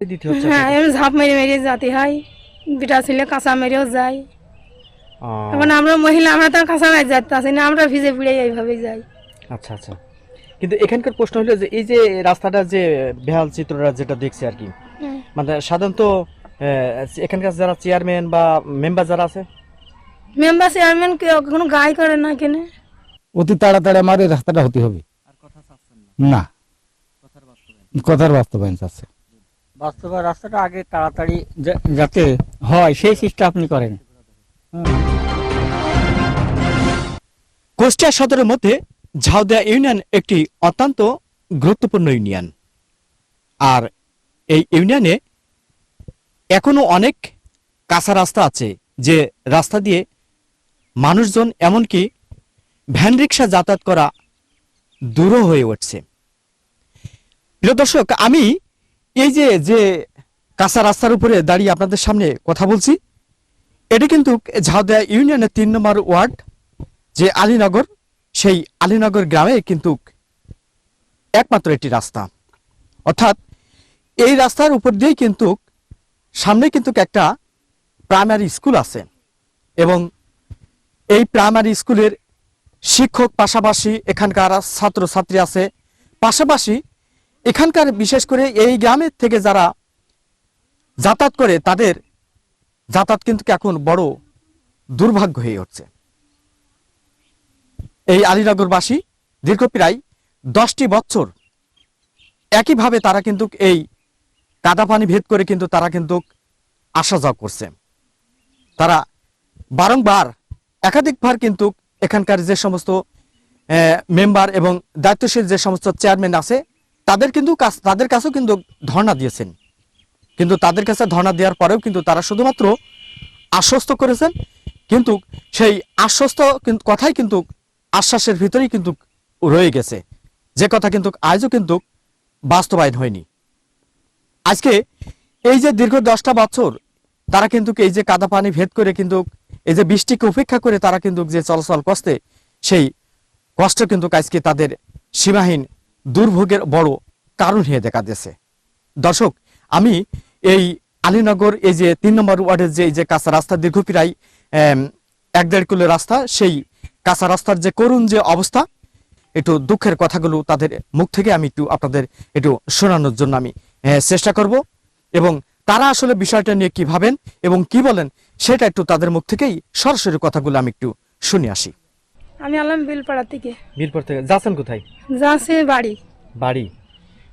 দিতে হচ্ছে হ্যাঁ? ঝাঁপ মেরে মেরে যেতে হয়। বিটা ছেলে কাঁচা মেরেও যায়। এখন আমরা মহিলা আমরা তো কাঁচা মেরে যেতে আসি না আমরা ভিজে পিড়ে এইভাবে যাই। আচ্ছা আচ্ছা। কিন্তু এখানকার প্রশ্ন হলো যে এই যে রাস্তাটা যে বেহাল চিত্রটা যেটা দেখছি আর কি মানে সাধারণত এখানকার যারা চেয়ারম্যান বা মেম্বার যারা আছে? মেম্বার চেয়ারম্যান কোনো গায়ে করে না কেনে অতি তাড়াতাড়ি আমার এই রাস্তাটা হতে হবে। না। কথার বাস্তবায়ন। আছে বাস্তবে রাস্তাটা আগে তাড়াতাড়ি যাতে হয়, সেই চেষ্টা আপনি করেন। কুষ্টিয়া সদরের মধ্যে ঝাউদিয়া ইউনিয়ন একটি অত্যন্ত গুরুত্বপূর্ণ ইউনিয়ন। আর এই ইউনিয়নে এখনও অনেক কাঁচা রাস্তা আছে, যে রাস্তা দিয়ে মানুষজন এমনকি ভ্যান রিক্সা যাতায়াত করা দূরও হয়ে উঠছে। প্রিয় দর্শক, আমি এই যে যে কাঁচা রাস্তার উপরে দাঁড়িয়ে আপনাদের সামনে কথা বলছি, এটি কিন্তু ঝাউদিয়া ইউনিয়নের তিন নম্বর ওয়ার্ড, যে আলীনগর, সেই আলীনগর গ্রামে কিন্তু একমাত্র একটি রাস্তা। অর্থাৎ এই রাস্তার উপর দিয়েই কিন্তু সামনে কিন্তু একটা প্রাইমারি স্কুল আছে এবং এই প্রাইমারি স্কুলের শিক্ষক পাশাপাশি এখানকার ছাত্রছাত্রী আছে। পাশাপাশি এখানকার বিশেষ করে এই গ্রামের থেকে যারা যাতায়াত করে, তাদের যাতায়াত কিন্তু এখন বড় দুর্ভাগ্য হয়ে উঠছে। এই আলীনগরবাসী দীর্ঘ প্রায় দশটি বছর একইভাবে তারা কিন্তু এই কাদা পানি ভেদ করে কিন্তু তারা কিন্তু আসা যাওয়া করছে। তারা বারংবার, একাধিকবার কিন্তু এখানকার যে সমস্ত মেম্বার এবং দায়িত্বশীল যে সমস্ত চেয়ারম্যান আছে তাদের কিন্তু তাদের কাছেও কিন্তু ধর্ণা দিয়েছেন। কিন্তু তাদের কাছে ধর্ণা দেওয়ার পরেও কিন্তু তারা শুধুমাত্র আশ্বস্ত করেছেন। কিন্তু সেই আশ্বস্ত কথাই কিন্তু আশ্বাসের ভিতরেই কিন্তু রয়ে গেছে। যে কথা কিন্তু আজও কিন্তু বাস্তবায়ন হয়নি। আজকে এই যে দীর্ঘ দশটা বছর তারা কিন্তু এই যে কাদা পানি ভেদ করে কিন্তু এই যে বৃষ্টিকে উপেক্ষা করে তারা কিন্তু যে চলাচল করতে সেই কষ্ট কিন্তু আজকে তাদের সীমাহীন দুর্ভোগের বড় কারণ হয়ে দেখা দিয়েছে। দর্শক, আমি এই আলীনগর এই যে তিন নম্বর ওয়ার্ডের যে এই যে কাঁচা রাস্তা দীর্ঘ প্রায় এক দেড় কিলো রাস্তা, সেই কাঁচা রাস্তার যে করুণ যে অবস্থা, একটু দুঃখের কথাগুলো তাদের মুখ থেকে আমি একটু আপনাদের একটু শোনানোর জন্য আমি চেষ্টা করব এবং তারা আসলে বিষয়টা নিয়ে কি ভাবেন এবং কি বলেন, সেটা একটু তাদের মুখ থেকেই সরাসরি কথাগুলো আমি একটু শুনে আসি। আমি আলাম বিলপাড়া থেকে। বীরপুর থেকে। যাচ্ছেন কোথায়? যাচ্ছে বাড়ি। বাড়ি।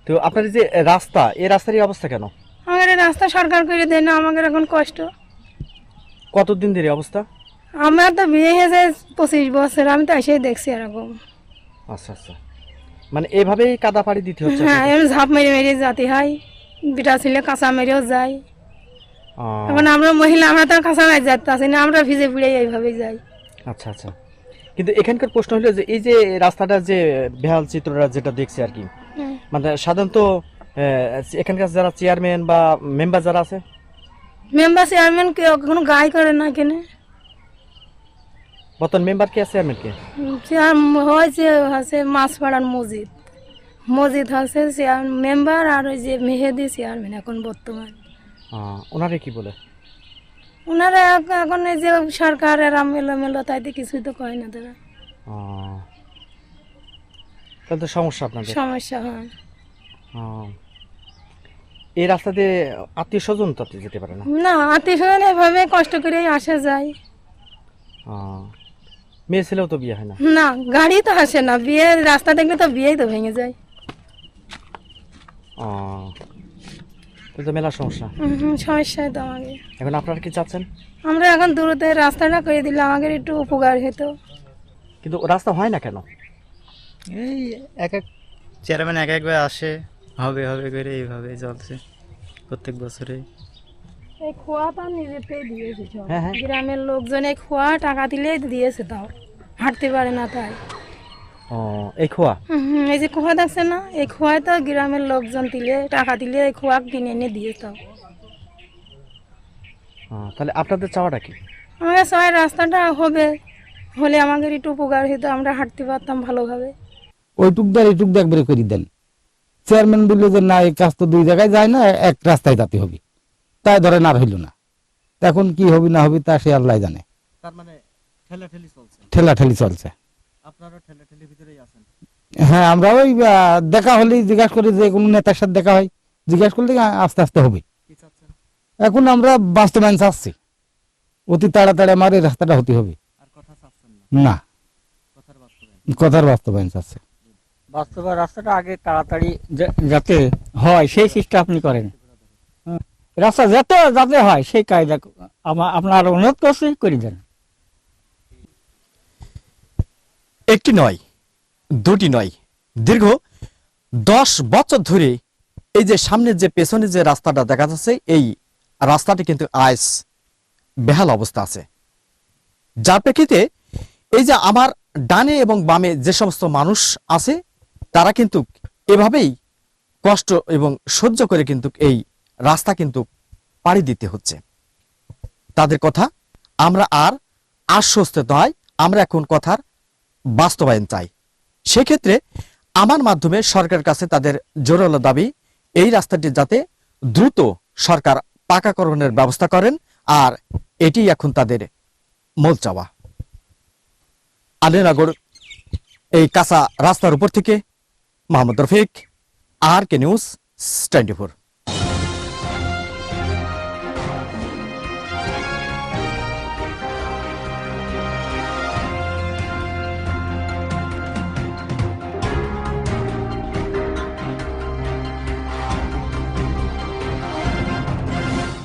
তো আপনার যে রাস্তা এই রাস্তার অবস্থা কেন? আমাদের এই রাস্তা সরকার করে দেয় না আমাদের এখন কষ্ট। কতদিন ধরে অবস্থা? আমার তো বিয়ে হয়েছে পঁচিশ বছর আমি তো এসেই দেখছি এরকম। আচ্ছা আচ্ছা। মানে এভাবেই কাদা পাড়ি দিতে হচ্ছে হ্যাঁ? এমনি ঝাঁপ মেরে মেরে যেতে হয়। বিটা ছেলে কাঁচা মেরেও যায়। ও, এখন আমরা মহিলা আমরা তো কাঁচা মেরে যেতে আসি না আমরা ভিজে পিড়ে এইভাবেই যাই। আচ্ছা আচ্ছা। কিন্তু এখানকার প্রশ্ন হলো যে এই যে রাস্তাটা যে বেহাল চিত্রটা যেটা দেখছি আর কি হুম। মানে সাধারণত এখানকার যারা চেয়ারম্যান বা মেম্বার যারা আছে? মেম্বার চেয়ারম্যান কোনো গায়ে করে না কেনে বর্তমান মেম্বার কে চেয়ারম্যান কে? চেয়ার হয়েছে হচ্ছে মাছপাড়ার মসজিদ মসজিদ হচ্ছে চেয়ার মেম্বার আর ওই যে মেহেদি চেয়ারম্যান এখন বর্তমান। ওনারে কি বলে? ওনারা এখন এই যে সরকার এরাম এলোমেলো তাইতে কিছুই তো কয় না তারা। তাহলে তো সমস্যা আপনাদের। সমস্যা হয়। এই রাস্তা দিয়ে আত্মীয় স্বজন তো আপনি যেতে পারে না? না আত্মীয় স্বজন এভাবে কষ্ট করেই আসা যায়। মেয়ে ছেলেও তো বিয়ে হয় না? না গাড়ি তো আসে না। বিয়ে রাস্তা দেখলে তো বিয়েই তো ভেঙে যায়। আহ, তাহলে তো মেলা সমস্যা। হুম, হুম, সমস্যায় তো আমাকে এখন আপনারা কি চাচ্ছেন? আমরা এখন দূরতে রাস্তাটা করে দিলে আমাদের একটু উপকার হতো। কিন্তু রাস্তা হয় না কেন? এই এক এক চেয়ারম্যান এক একবার আসে হবে হবে করে এইভাবে চলছে প্রত্যেক বছরে এই খোয়াটা নিজেতেই দিয়েছে হ্যাঁ, হ্যাঁ। গ্রামের লোকজন এই খোয়া টাকা দিলেই দিয়েছে তাও। হাঁটতে পারে না তাই। ও এই খোয়া যে দেখছে না এই খোয়ায় তো গ্রামের লোকজন দিলে টাকা দিলে এই খোয়া কিনে এনে দিয়ে আহ, তাহলে আপনাদের চাওয়াটা কি? আমাদের সবাই রাস্তাটা হবে। হলে আমাদের একটু উপকার হতো আমরা হাঁটতে পারতাম ভালোভাবে। ওই টুকদার এই টুকদা একবারে করে দেন। চেয়ারম্যান বলল যে না এই কাজ তো দুই জায়গায় যায় না এক রাস্তায় যেতে হবে। তাই ধরেন আর হইল না। এখন কি হবে না হবে তা সে আল্লাহ জানে। তার মানে ঠেলাঠেলি চলছে। ঠেলা ঠেলি চলছে। আপনারও ঠেলাঠেলির ভিতরেই আছেন? হ্যাঁ আমরা ওই দেখা হলেই জিজ্ঞাসা করি যে কোনো নেতার সাথে দেখা হয়। জিজ্ঞাসা করলে আস্তে আস্তে হবে? এখন আমরা বাস্তবায়ন চাচ্ছি। অতি তাড়াতাড়ি আমার এই রাস্তাটা হতে হবে। আর কথা চাচ্ছেন না? না। কথার বাস্তবায়ন? কথার বাস্তবায়ন রাস্তাটা আগে তাড়াতাড়ি যাতে হয় সেই চেষ্টা আপনি করেন। হুম। রাস্তা যাতে যাতে হয় সেই কায়দা আপনার অনুরোধ করছি করে দেন। একটি নয়, দুটি নয়। দীর্ঘ দশ বছর ধরে এই যে সামনের যে পেছনে যে রাস্তাটা দেখা যাচ্ছে, এই রাস্তাটি কিন্তু আইস বেহাল অবস্থা আছে। যার প্রেক্ষিতে এই যে আমার ডানে এবং বামে যে সমস্ত মানুষ আছে, তারা কিন্তু এভাবেই কষ্ট এবং সহ্য করে কিন্তু এই রাস্তা কিন্তু পাড়ি দিতে হচ্ছে। তাদের কথা আমরা আর আশ্বস্ত নয়। আমরা এখন কথার বাস্তবায়ন চাই। সেক্ষেত্রে আমার মাধ্যমে সরকারের কাছে তাদের জোরালো দাবি, এই রাস্তাটি যাতে দ্রুত সরকার পাকাকরণের ব্যবস্থা করেন, আর এটি এখন তাদের মূল চাওয়া। আলীনগর, এই কাঁচা রাস্তার উপর থেকে Mohammad Rafiq, R K news, twenty